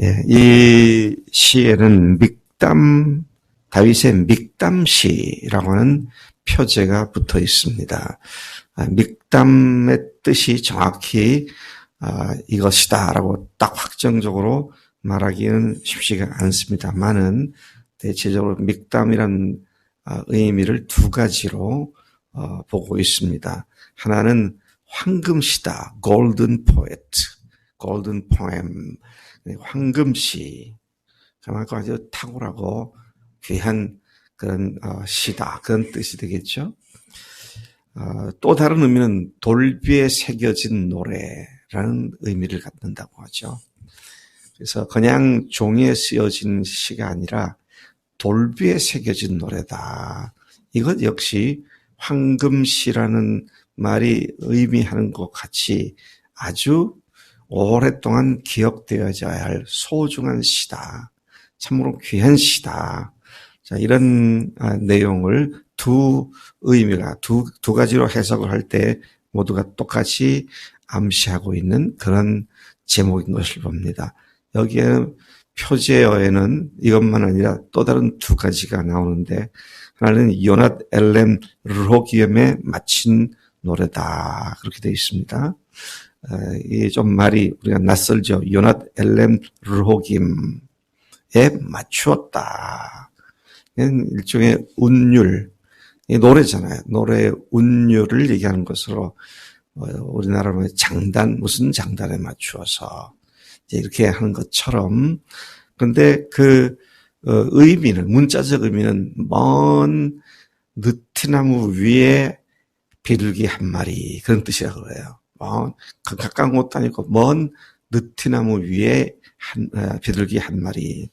예, 이 시에는 믹담, 다윗의 믹담시라고 하는 표제가 붙어 있습니다. 아, 믹담의 뜻이 정확히 아, 이것이다라고 딱 확정적으로 말하기는 쉽지가 않습니다만은 대체적으로 믹담이란 아, 의미를 두 가지로 어, 보고 있습니다. 하나는 황금시다, golden poet, golden poem, 황금시, 그만큼 아주 탁월하고 귀한 그런 어, 시다 그런 뜻이 되겠죠. 어, 또 다른 의미는 돌비에 새겨진 노래라는 의미를 갖는다고 하죠. 그래서 그냥 종이에 쓰여진 시가 아니라 돌비에 새겨진 노래다. 이것 역시 황금시라는 말이 의미하는 것 같이 아주 오랫동안 기억되어져야 할 소중한 시다. 참으로 귀한 시다. 자, 이런 아, 내용을 두 의미가 두, 두 가지로 해석을 할 때 모두가 똑같이 암시하고 있는 그런 제목인 것을 봅니다. 여기에 표제어에는 이것만 아니라 또 다른 두 가지가 나오는데 하나는 요낫 엘렘 르호기엠에 마친 노래다 그렇게 되어 있습니다. 이게 좀 말이 우리가 낯설죠. 요낫 엘렘 르호김에 맞추었다. 일종의 운율, 노래잖아요. 노래의 운율을 얘기하는 것으로 어, 우리나라 말 장단 무슨 장단에 맞추어서 이렇게 하는 것처럼 그런데 그 어, 의미는 문자적 의미는 먼 느티나무 위에 비둘기 한 마리 그런 뜻이라 그래요. 먼그 가까운 곳도 아니고 먼 느티나무 위에 한 어, 비둘기 한 마리.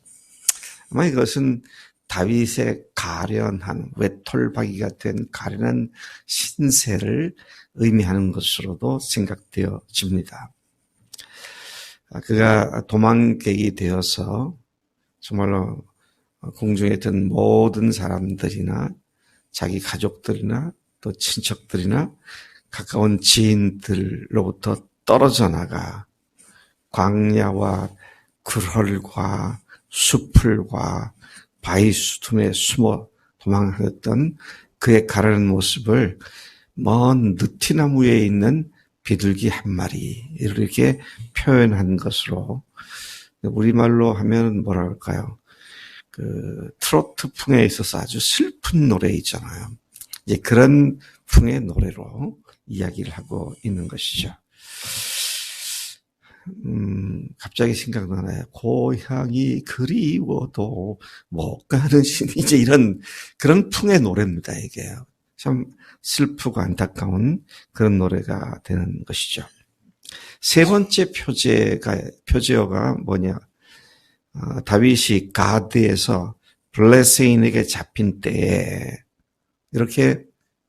아마 이것은 다윗의 가련한 외톨박이가 된 가련한 신세를 의미하는 것으로도 생각되어집니다. 아, 그가 도망객이 되어서 정말로 공중에 있던 모든 사람들이나 자기 가족들이나 또 친척들이나 가까운 지인들로부터 떨어져 나가 광야와 굴헐과 숲을과 바위 수tum에 숨어 도망하였던 그의 가라는 모습을 먼 느티나무에 있는 비둘기 한 마리 이렇게 표현한 것으로 우리말로 하면 뭐라 할까요? 그 트로트 풍에 있어서 아주 슬픈 노래 있잖아요. 이제 그런 풍의 노래로 이야기를 하고 있는 것이죠. 음, 갑자기 생각나네요. 고향이 그리워도 못 가는 신, 이제 이런, 그런 풍의 노래입니다, 이게. 참 슬프고 안타까운 그런 노래가 되는 것이죠. 세 번째 표제가, 표제어가 뭐냐. 어, 다윗이 가드에서 블레세인에게 잡힌 때에 이렇게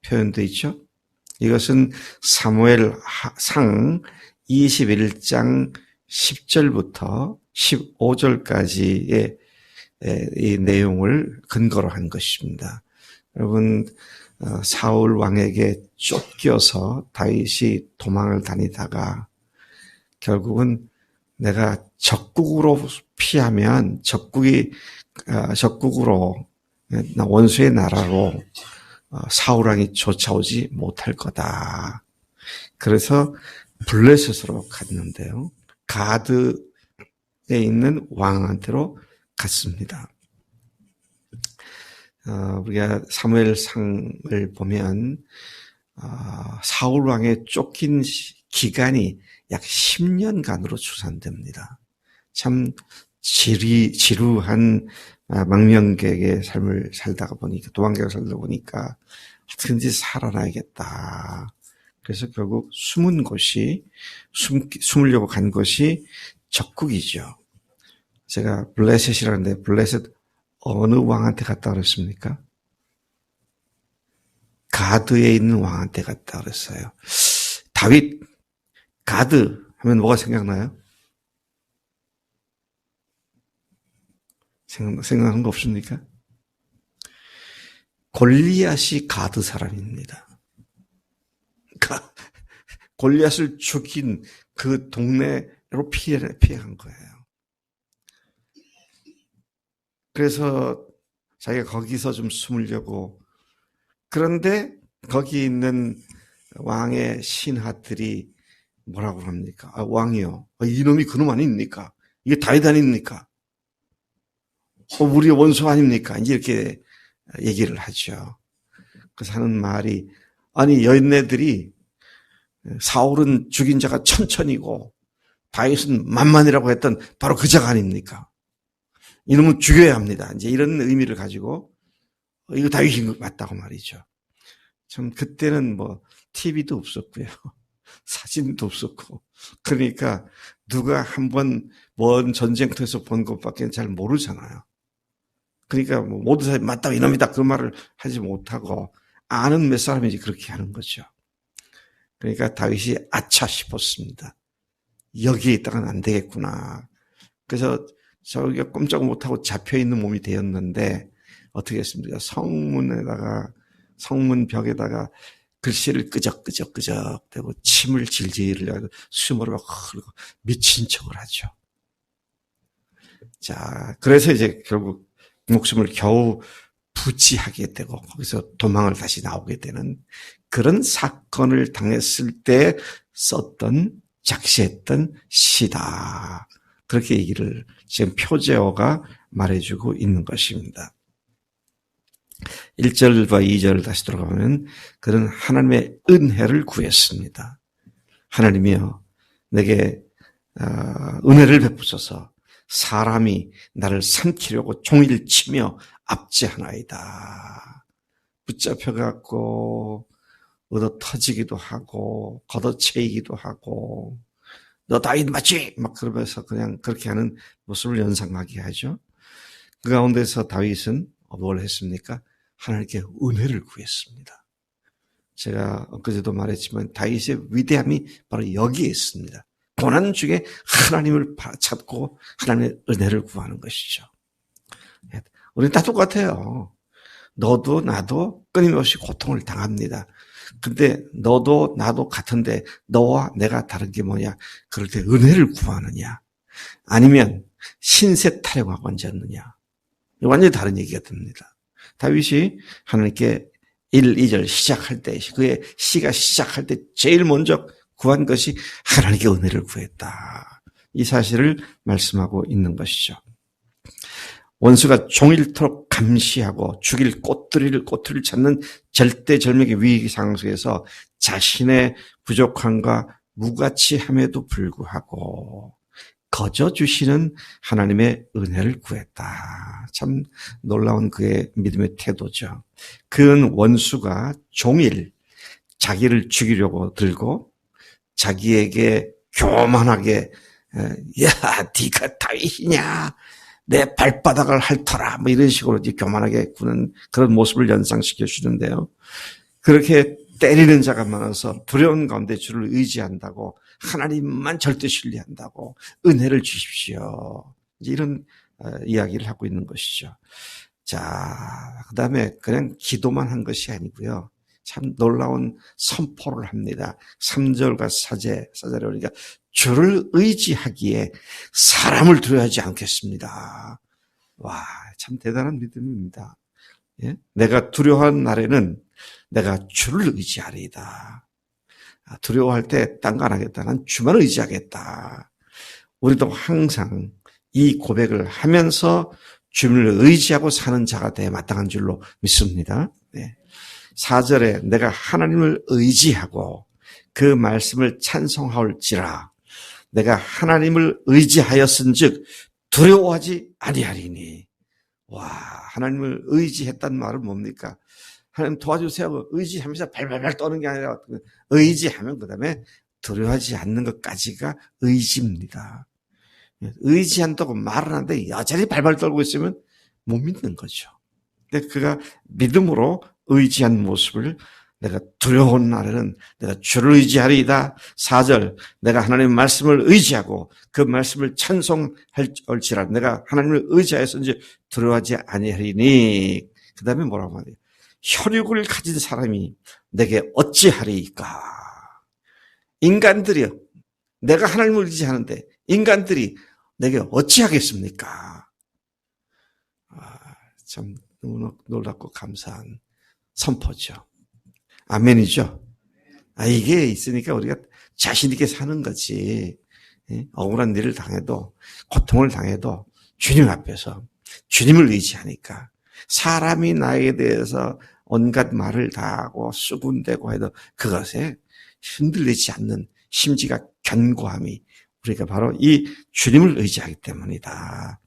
표현되어 있죠. 이것은 사무엘 상 21장 10절부터 15절까지의 이 내용을 근거로 한 것입니다. 여러분 어, 사울 왕에게 쫓겨서 다윗이 도망을 다니다가 결국은 내가 적국으로 피하면 적국이 어, 적국으로 원수의 나라로 어, 사울 왕이 쫓아오지 못할 거다. 그래서 블레셋으로 갔는데요. 가드에 있는 왕한테로 갔습니다. 어, 우리가 사무엘상을 보면 어, 사울 왕의 쫓긴 기간이 약 10년간으로 추산됩니다. 참 지리, 지루한 아, 망명객의 삶을 살다가 보니까 도망객을 살다 보니까 어떻게든지 살아나야겠다. 그래서 결국 숨은 곳이 숨, 숨으려고 간 것이 적국이죠. 제가 블레셋이라는데 블레셋 어느 왕한테 갔다 그랬습니까? 가드에 있는 왕한테 갔다 그랬어요. 다윗 가드 하면 뭐가 생각나요? 생각, 생각한 거 없습니까? 골리앗이 가드 사람입니다. 골리앗을 죽인 그 동네로 피해, 피해간 거예요. 그래서 자기가 거기서 좀 숨으려고 그런데 거기 있는 왕의 신하들이 뭐라고 합니까? 아, 왕이요. 아, 이놈이 그놈 아닙니까? 이게 다윗 아닙니까? 어, 우리의 원수 아닙니까? 이제 이렇게 얘기를 하죠. 그래서 하는 말이, 아니, 여인네들이 사울은 죽인 자가 천천이고, 다윗은 만만이라고 했던 바로 그 자가 아닙니까? 이놈은 죽여야 합니다. 이제 이런 의미를 가지고, 어, 이거 다윗인 것 맞다고 말이죠. 참, 그때는 뭐, TV도 없었고요. 사진도 없었고. 그러니까 누가 한번 먼 전쟁터에서 본 것밖에 잘 모르잖아요. 그러니까 뭐 모두 다 맞다 이놈이다 그 말을 하지 못하고 아는 몇 사람이지 그렇게 하는 거죠. 그러니까 다윗이 아차 싶었습니다. 여기에 있다가는 안 되겠구나. 그래서 저기가 꼼짝 못하고 잡혀 있는 몸이 되었는데 어떻게 했습니까? 성문에다가 성문 벽에다가 글씨를 끄적끄적 끄적 대고 침을 질질 흘려고 숨을 막 흐르고 미친 척을 하죠. 자, 그래서 이제 결국 목숨을 겨우 부지하게 되고 거기서 도망을 다시 나오게 되는 그런 사건을 당했을 때 썼던 작시했던 시다. 그렇게 얘기를 지금 표제어가 말해주고 있는 것입니다. 1절과 2절을 다시 돌아가면 그는 하나님의 은혜를 구했습니다. 하나님이여 내게 어, 은혜를 베푸소서 사람이 나를 삼키려고 종일 치며 압제하나이다. 붙잡혀갖고 얻어 터지기도 하고 걷어채이기도 하고 너 다윗 맞지? 막 그러면서 그냥 그렇게 하는 모습을 연상하게 하죠. 그 가운데서 다윗은 뭘 했습니까? 하나님께 은혜를 구했습니다. 제가 엊그제도 말했지만 다윗의 위대함이 바로 여기에 있습니다. 고난 중에 하나님을 찾고 하나님의 은혜를 구하는 것이죠. 우리는 다 똑같아요. 너도 나도 끊임없이 고통을 당합니다. 근데 너도 나도 같은데 너와 내가 다른 게 뭐냐? 그럴 때 은혜를 구하느냐? 아니면 신세 타령하고 앉았느냐? 완전히 다른 얘기가 됩니다. 다윗이 하나님께 1, 2절 시작할 때, 그의 시가 시작할 때 제일 먼저 구한 것이 하나님께 은혜를 구했다. 이 사실을 말씀하고 있는 것이죠. 원수가 종일토록 감시하고 죽일 꽃들이를 꽃들을 찾는 절대절명의 위기 상황 속에서 자신의 부족함과 무가치함에도 불구하고 거저 주시는 하나님의 은혜를 구했다. 참 놀라운 그의 믿음의 태도죠. 그는 원수가 종일 자기를 죽이려고 들고 자기에게 교만하게 야, 네가 다윗이냐? 내 발바닥을 핥더라. 뭐 이런 식으로 교만하게 구는 그런 모습을 연상시켜 주는데요. 그렇게 때리는 자가 많아서 두려운 가운데 주를 의지한다고 하나님만 절대 신뢰한다고 은혜를 주십시오. 이런 어, 이야기를 하고 있는 것이죠. 자, 그 다음에 그냥 기도만 한 것이 아니고요. 참 놀라운 선포를 합니다. 3절과 4절, 4절에 우리가 주를 의지하기에 사람을 두려워하지 않겠습니다. 와, 참 대단한 믿음입니다. 예? 내가 두려워한 날에는 내가 주를 의지하리이다. 아, 두려워할 때 딴 거 안 하겠다. 난 주만 의지하겠다. 우리도 항상 이 고백을 하면서 주를 의지하고 사는 자가 돼 마땅한 줄로 믿습니다. 네. 4절에 내가 하나님을 의지하고 그 말씀을 찬송하올지라 내가 하나님을 의지하였은즉 두려워하지 아니하리니 와 하나님을 의지했단 말은 뭡니까? 하나님 도와주세요. 의지하면서 발발발 떠는 게 아니라 의지하면 그 다음에 두려워하지 않는 것까지가 의지입니다. 의지한다고 말을 하는데 여전히 발발 떨고 있으면 못 믿는 거죠. 근데 그가 믿음으로 의지한 모습을 내가 두려운 날에는 내가 주를 의지하리이다. 4절 내가 하나님의 말씀을 의지하고 그 말씀을 찬송할지라 내가 하나님을 의지하여서 이제 두려워하지 아니하리니 그 다음에 뭐라고 말해요? 혈육을 가진 사람이 내게 어찌하리이까? 인간들이요. 내가 하나님을 의지하는데 인간들이 내게 어찌하겠습니까? 아, 참 너무 놀랍고 감사한 선포죠. 아멘이죠. 아, 이게 있으니까 우리가 자신있게 사는 거지. 예? 억울한 일을 당해도, 고통을 당해도, 주님 앞에서 주님을 의지하니까 사람이 나에 대해서 온갖 말을 다 하고 수군대고 해도 그것에 흔들리지 않는 심지가 견고함이 우리가 바로 이 주님을 의지하기 때문이다.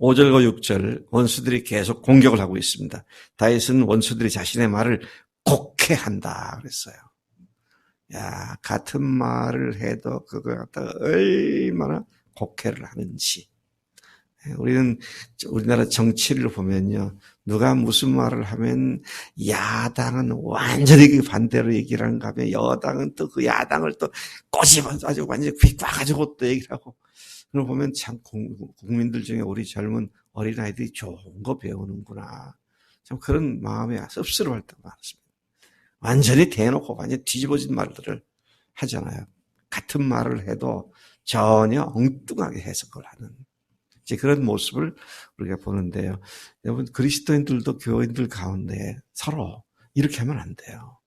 5절과 6절 원수들이 계속 공격을 하고 있습니다. 다윗은 원수들이 자신의 말을 곡해한다 그랬어요. 야, 같은 말을 해도 그거 갖다 얼마나 곡해를 하는지. 예, 우리는 우리나라 정치를 보면요. 누가 무슨 말을 하면 야당은 완전히 그 반대로 얘기를 하는가 하면 여당은 또 그 야당을 또 꼬집어가지고 완전히 귓꽉가지고 또 얘기를 하고 그걸 보면 참 국민들 중에 우리 젊은 어린아이들이 좋은 거 배우는구나. 참 그런 마음에 씁쓸할 때가 많습니다. 완전히 대놓고 완전히 뒤집어진 말들을 하잖아요. 같은 말을 해도 전혀 엉뚱하게 해석을 하는 이제 그런 모습을 우리가 보는데요. 여러분 그리스도인들도 교인들 가운데 서로 이렇게 하면 안 돼요.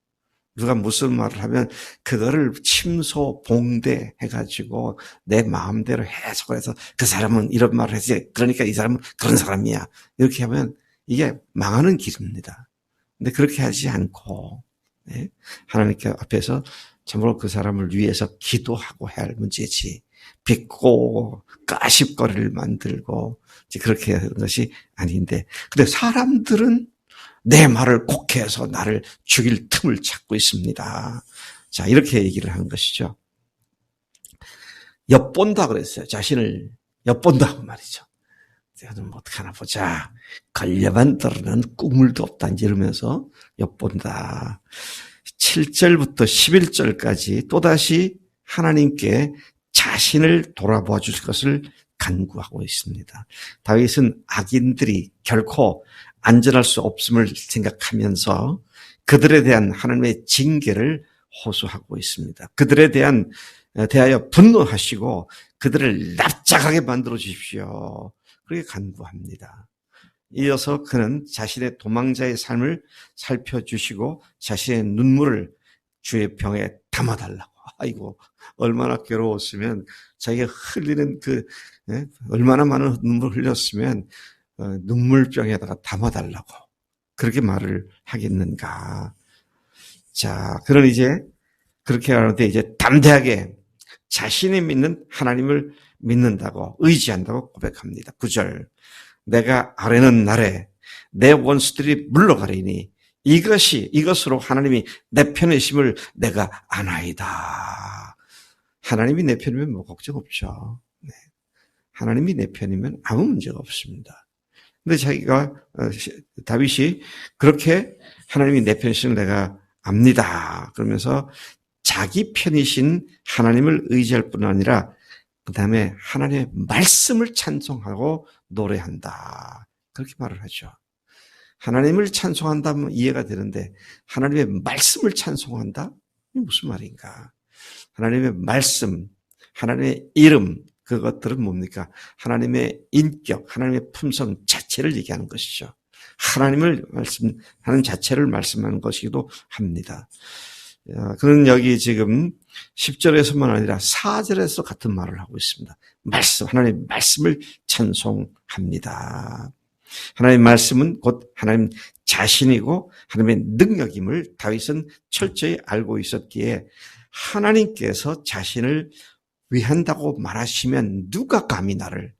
누가 무슨 말을 하면 그거를 침소 봉대 해가지고 내 마음대로 해석을 해서 그 사람은 이런 말을 했지 그러니까 이 사람은 그런 사람이야 이렇게 하면 이게 망하는 길입니다. 근데 그렇게 하지 않고 네? 하나님께 앞에서 참으로 그 사람을 위해서 기도하고 해야 할 문제지 빚고 까십거리를 만들고 그렇게 하는 것이 아닌데 근데 사람들은 내 말을 곡해서 나를 죽일 틈을 찾고 있습니다. 자 이렇게 얘기를 하는 것이죠. 엿본다 그랬어요. 자신을 엿본다고 말이죠. 제가 좀 어떡하나 보자. 걸려만 들으는 꿈을도 없다. 이러면서 엿본다. 7절부터 11절까지 또다시 하나님께 자신을 돌아보아 주실 것을 간구하고 있습니다. 다윗은 악인들이 결코 안전할 수 없음을 생각하면서 그들에 대한 하나님의 징계를 호소하고 있습니다. 그들에 대한 어, 대하여 분노하시고 그들을 납작하게 만들어 주십시오. 그렇게 간구합니다. 이어서 그는 자신의 도망자의 삶을 살펴주시고 자신의 눈물을 주의 병에 담아달라고. 아이고, 얼마나 괴로웠으면 자기가 흘리는 그, 예? 얼마나 많은 눈물 흘렸으면 어, 눈물병에다가 담아달라고. 그렇게 말을 하겠는가. 자, 그런 이제 그렇게 하는데 이제 담대하게 자신이 믿는 하나님을 믿는다고 의지한다고 고백합니다. 9절. 내가 아래는 날에 내 원수들이 물러가리니 이것이 이것으로 하나님이 내 편이심을 내가 아나이다. 하나님이 내 편이면 뭐 걱정 없죠. 네. 하나님이 내 편이면 아무 문제가 없습니다. 근데 자기가 어, 다윗이 그렇게 하나님이 내 편이심을 내가 압니다. 그러면서 자기 편이신 하나님을 의지할 뿐 아니라 그 다음에 하나님의 말씀을 찬송하고 노래한다. 그렇게 말을 하죠. 하나님을 찬송한다면 이해가 되는데 하나님의 말씀을 찬송한다? 이 무슨 말인가? 하나님의 말씀, 하나님의 이름, 그것들은 뭡니까? 하나님의 인격, 하나님의 품성 자체를 얘기하는 것이죠. 하나님을 말씀하는 자체를 말씀하는 것이기도 합니다. 그는 여기 지금 10절에서만 아니라 4절에서 같은 말을 하고 있습니다. 말씀, 하나님의 말씀을 찬송합니다. 하나님의 말씀은 곧 하나님 자신이고 하나님의 능력임을 다윗은 철저히 알고 있었기에 하나님께서 자신을 위한다고 말하시면 누가 감히 나를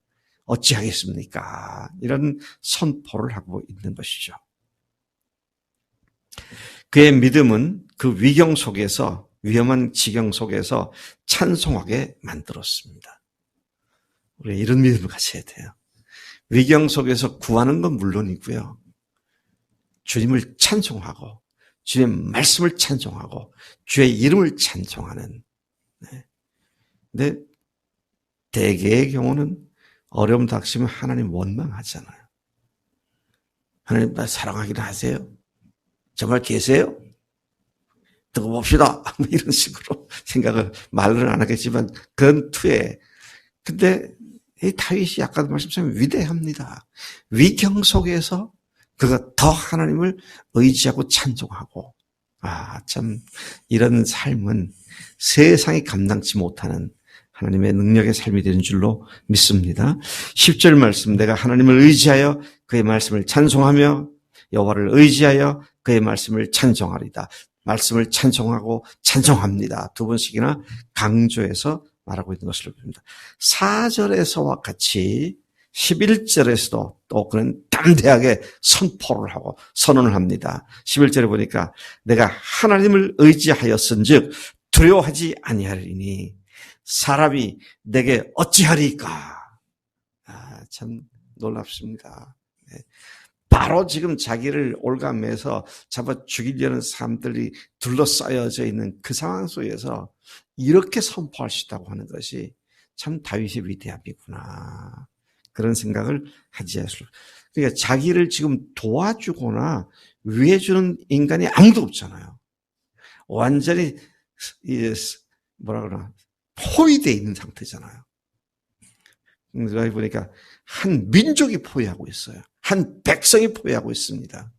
어찌하겠습니까? 이런 선포를 하고 있는 것이죠. 그의 믿음은 그 위경 속에서 위험한 지경 속에서 찬송하게 만들었습니다. 우리 이런 믿음을 가져야 돼요. 위경 속에서 구하는 건 물론이고요. 주님을 찬송하고 주님의 말씀을 찬송하고 주의 이름을 찬송하는 네. 근데 대개의 경우는 어려움 닥치면 하나님 원망하잖아요. 하나님 나 사랑하기는 하세요? 정말 계세요? 두고 봅시다. 뭐 이런 식으로 생각을 말을 안 하겠지만 그런 투에 근데 이 다윗이 아까도 말씀드린 위대합니다. 위경 속에서 그가 더 하나님을 의지하고 찬송하고 아, 참 이런 삶은 세상이 감당치 못하는 하나님의 능력의 삶이 되는 줄로 믿습니다. 10절 말씀 내가 하나님을 의지하여 그의 말씀을 찬송하며 여호와를 의지하여 그의 말씀을 찬송하리다. 말씀을 찬송하고 찬송합니다. 두 번씩이나 강조해서 말하고 있는 것을 봅니다. 4절에서와 같이 11절에서도 또 그는 담대하게 선포를 하고 선언을 합니다. 11절에 보니까 내가 하나님을 의지하였은즉 두려워하지 아니하리니 사람이 내게 어찌하리까? 아, 참 놀랍습니다. 네. 바로 지금 자기를 올가매서 잡아 죽이려는 사람들이 둘러싸여져 있는 그 상황 속에서 이렇게 선포할 수 있다고 하는 것이 참 다윗의 위대함이구나. 그런 생각을 하지 않을 그러니까 자기를 지금 도와주거나 위해주는 인간이 아무도 없잖아요. 완전히 뭐라 그러나 포위되어 있는 상태잖아요. 그러니 보니까 한 민족이 포위하고 있어요. 한 백성이 포위하고 있습니다.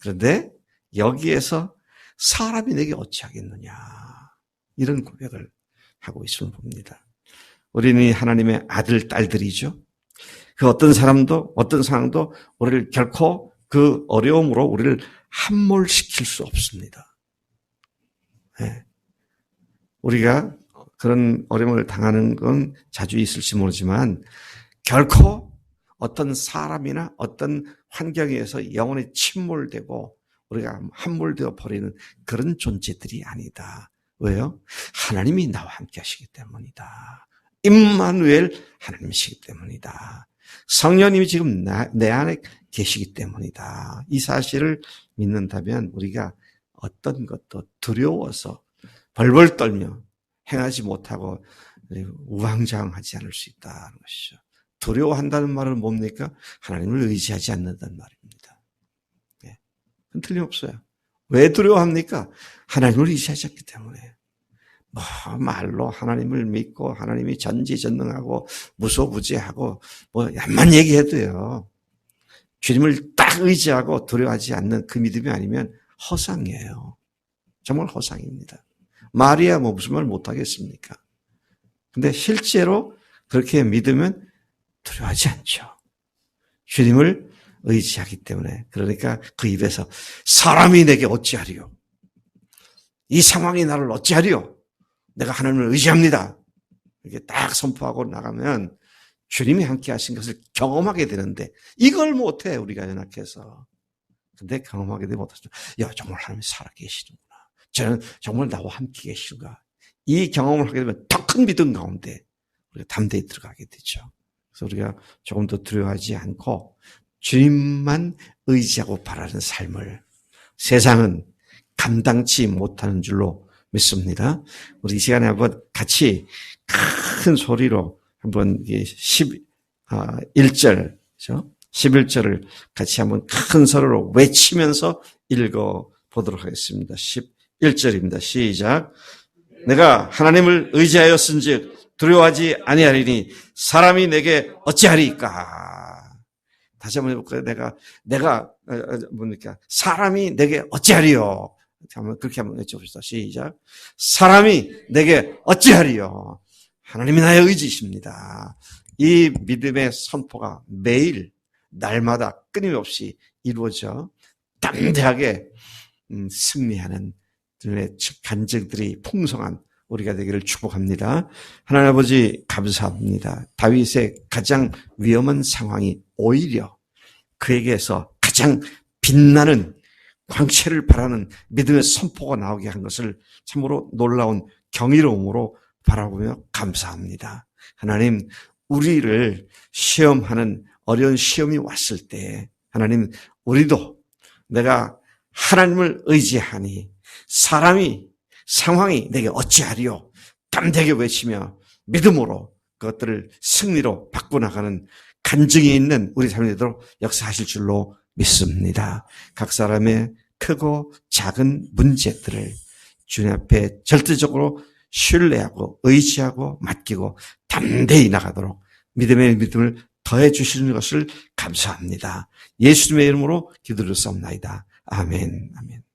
그런데 여기에서 사람이 내게 어찌하겠느냐 이런 고백을 하고 있음을 봅니다. 우리는 하나님의 아들 딸들이죠. 그 어떤 사람도 어떤 상황도 우리를 결코 그 어려움으로 우리를 함몰시킬 수 없습니다. 네. 우리가 그런 어려움을 당하는 건 자주 있을지 모르지만 결코 어떤 사람이나 어떤 환경에서 영혼이 침몰되고 우리가 함몰되어 버리는 그런 존재들이 아니다. 왜요? 하나님이 나와 함께 하시기 때문이다. 임마누엘 하나님이시기 때문이다. 성령님이 지금 나, 내 안에 계시기 때문이다. 이 사실을 믿는다면 우리가 어떤 것도 두려워서 벌벌 떨며 행하지 못하고 우왕좌왕하지 않을 수 있다는 것이죠. 두려워한다는 말은 뭡니까? 하나님을 의지하지 않는다는 말입니다. 네. 틀림없어요. 왜 두려워합니까? 하나님을 의지하지 않기 때문에. 뭐 말로 하나님을 믿고 하나님이 전지전능하고 무소부지하고 뭐 얌만 얘기해도요. 주님을 딱 의지하고 두려워하지 않는 그 믿음이 아니면 허상이에요. 정말 허상입니다. 말이야 뭐 무슨 말 못하겠습니까? 근데 실제로 그렇게 믿으면 두려워하지 않죠. 주님을 의지하기 때문에 그러니까 그 입에서 사람이 내게 어찌하리요? 이 상황이 나를 어찌하리요? 내가 하나님을 의지합니다. 이렇게 딱 선포하고 나가면 주님이 함께 하신 것을 경험하게 되는데 이걸 못해 우리가 연약해서. 근데 경험하게 되면 어떻죠? 야 정말 하나님이 살아계시는구나. 저는 정말 나와 함께 계시는가. 이 경험을 하게 되면 더 큰 믿음 가운데 우리가 담대히 들어가게 되죠. 그래서 우리가 조금 더 두려워하지 않고 주님만 의지하고 바라는 삶을 세상은 감당치 못하는 줄로 믿습니다. 우리 이 시간에 한번 같이 큰 소리로 한번 11절, 아, 11절을 같이 한번 큰 소리로 외치면서 읽어 보도록 하겠습니다. 11절입니다. 시작. 내가 하나님을 의지하였은즉 두려워하지 아니하리니 사람이 내게 어찌하리까? 다시 한번 해볼까요? 내가 내가 어, 어, 뭡니까? 사람이 내게 어찌하리요? 그렇게 한번 외쳐봅시다. 시작. 사람이 내게 어찌하리요? 하나님이 나의 의지십니다. 이 믿음의 선포가 매일 날마다 끊임없이 이루어져 담대하게 음, 승리하는 간증들이 풍성한 우리가 되기를 축복합니다. 하나님 아버지 감사합니다. 다윗의 가장 위험한 상황이 오히려 그에게서 가장 빛나는 광채를 바라는 믿음의 선포가 나오게 한 것을 참으로 놀라운 경이로움으로 바라보며 감사합니다. 하나님, 우리를 시험하는 어려운 시험이 왔을 때 하나님, 우리도 내가 하나님을 의지하니 사람이 상황이 내게 어찌하리요? 담대하게 외치며 믿음으로 그것들을 승리로 바꿔나가는 간증이 있는 우리 되도록 역사하실 줄로 믿습니다. 각 사람의 크고 작은 문제들을 주님 앞에 절대적으로 신뢰하고 의지하고 맡기고 담대히 나가도록 믿음의 믿음을 더해 주시는 것을 감사합니다. 예수님의 이름으로 기도를 쏩나이다. 아멘. 아멘.